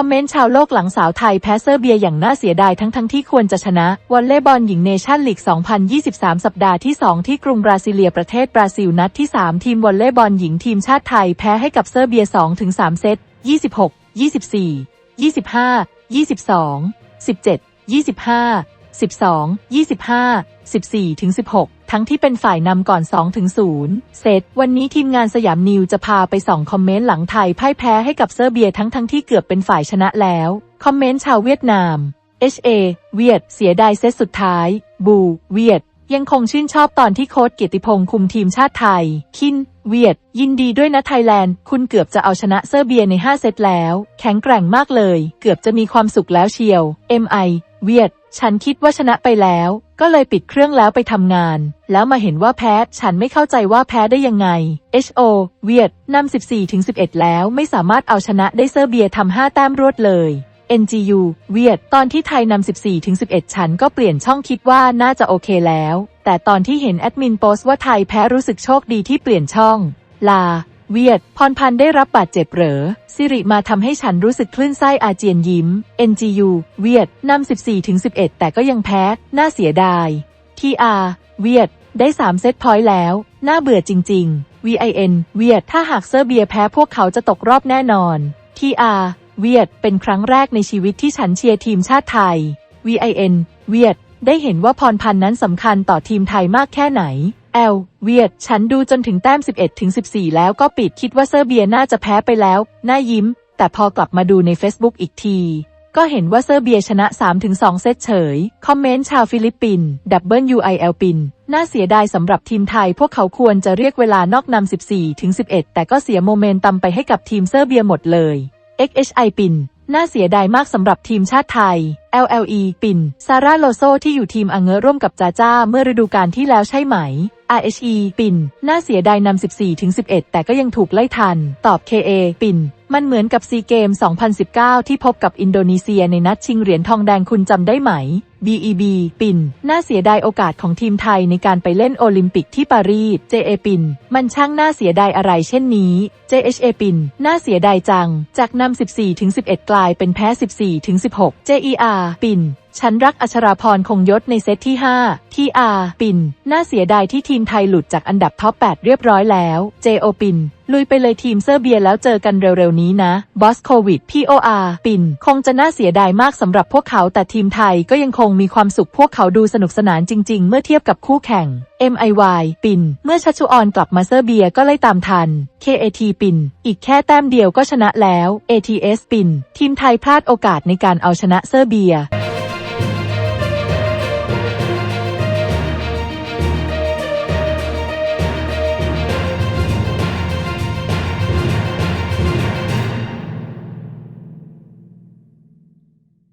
อมเมนต์ชาวโลกหลังสาวไทยแพ้เซอร์เบียอย่างน่าเสียดายทั้งทั้งที่ควรจะชนะวอลเลย์บอลหญิงเนชั่นลีก 2023 สัปดาห์ที่ 2 ที่กรุงบราซิเลียประเทศบราซิลนัดที่ 3 ทีมวอลเลย์บอลหญิงทีมชาติไทยแพ้ให้กับเซอร์เบีย 2-3 เซต 26 24 25 22 17 25 12 25 14-16 ทั้งที่เป็นฝ่ายนำก่อน2ถึง0เซตวันนี้ทีมงานสยามนิวจะพาไปส่องคอมเมนต์หลังไทยพ่ายแพ้ให้กับเซอร์เบียทั้งทั้งที่เกือบเป็นฝ่ายชนะแล้ว คอมเมนต์ชาวเวียดนาม HA เวียด เสียดายเซตสุดท้าย บู เวียด ยังคงชื่นชอบตอนที่โค้ชเกียรติพงศ์คุมทีมชาติไทย คิน เวียด ยินดีด้วยนะไทยแลนด์ คุณเกือบจะเอาชนะเซอร์เบียใน 5 เซตแล้ว แข็งแกร่งมากเลย เกือบจะมีความสุขแล้วเชียว MI เวียด ฉันคิดว่าชนะไปแล้ว ก็เลยปิดเครื่องแล้วไปทำงาน แล้วมาเห็นว่าแพ้ ฉันไม่เข้าใจว่าแพ้ได้ยังไง HO เวียดนำ14ถึง11 แล้วไม่สามารถเอาชนะได้เซอร์เบียทำ5แต้มรวดเลย NGU เวียด ตอนที่ไทยนำ14ถึง11 ฉันก็เปลี่ยนช่องคิดว่าน่าจะโอเคแล้ว แต่ตอนที่เห็นแอดมินโพสต์ว่าไทยแพ้รู้สึกโชคดีที่เปลี่ยนช่อง ลา เวียด พรพันธ์ได้รับบาดเจ็บเหรอ สิริมาทำให้ฉันรู้สึกคลื่นไส้อาเจียนยิ้ม NGU เวียดนำ14ถึง11 แต่ก็ยังแพ้ น่าเสียดาย TR เวียด ได้ 3 เซตพอยต์แล้ว น่าเบื่อจริง ๆ VIN เวียด ถ้าหากเซอร์เบียแพ้พวกเขาจะตกรอบแน่นอน TR เวียด เป็นครั้งแรกในชีวิตที่ฉันเชียร์ทีมชาติไทย VIN เวียด ได้เห็นว่าพรพันธ์นั้นสำคัญต่อทีมไทยมากแค่ไหน L เวียด ฉันดูจนถึงแต้ม 11 ถึง 14 แล้วก็ปิดคิดว่าเซอร์เบียน่าจะแพ้ไปแล้ว น่ายิ้ม แต่พอกลับมาดูใน Facebook อีกที ก็เห็นว่าเซอร์เบียชนะ 3-2 เซตเฉย คอมเมนต์ชาวฟิลิปปินส์ WIL ปิน น่าเสียดายสำหรับทีมไทย พวกเขาควรจะเรียกเวลานอกนำ 14-11 แต่ก็เสียโมเมนตัมไปให้กับทีมเซอร์เบียหมดเลย XHI ปินน่าเสียดายมากสำหรับทีมชาติไทย LLE ปิน ซาร่าโลโซที่อยู่ทีมอังเงอร่วมกับจาจ้าเมื่อฤดูกาลที่แล้วใช่ไหม RHE ปินน่าเสียดายนำ 14ถึง11 แต่ก็ยังถูกไล่ทัน ตอบ KA ปินมันเหมือนกับซีเกม 2019 ที่พบกับอินโดนีเซียในนัดชิงเหรียญทองแดงคุณจำได้ไหม BEB ปิน น่าเสียดายโอกาสของทีมไทยในการไปเล่นโอลิมปิกที่ปารีส JA ปิน มันช่างน่าเสียดายอะไรเช่นนี้ JHA ปิน น่าเสียดายจัง จากนำ 14 ถึง 11 กลายเป็นแพ้ 14 ถึง 16 JER ปินฉันรักอัชราพรคงยศในเซตที่ 5 ที่ R ปิน น่าเสียดายที่ทีมไทยหลุดจากอันดับท็อป 8 เรียบร้อยแล้ว JO ปิน ลุยไปเลยทีมเซอร์เบียแล้วเจอกันเร็วๆนี้นะ บอสโควิด POR ปิน คงจะน่าเสียดายมากสำหรับพวกเขาแต่ทีมไทยก็ยังคงมีความสุขพวกเขาดูสนุกสนานจริง ๆ เมื่อเทียบกับคู่แข่ง MIY ปิน เมื่อชัชชุออนกลับมาเซอร์เบียก็ไล่ตามทัน KAT ปิน อีกแค่แต้มเดียวก็ชนะแล้ว ATS ปิน ทีมไทยพลาดโอกาสในการเอาชนะเซอร์เบีย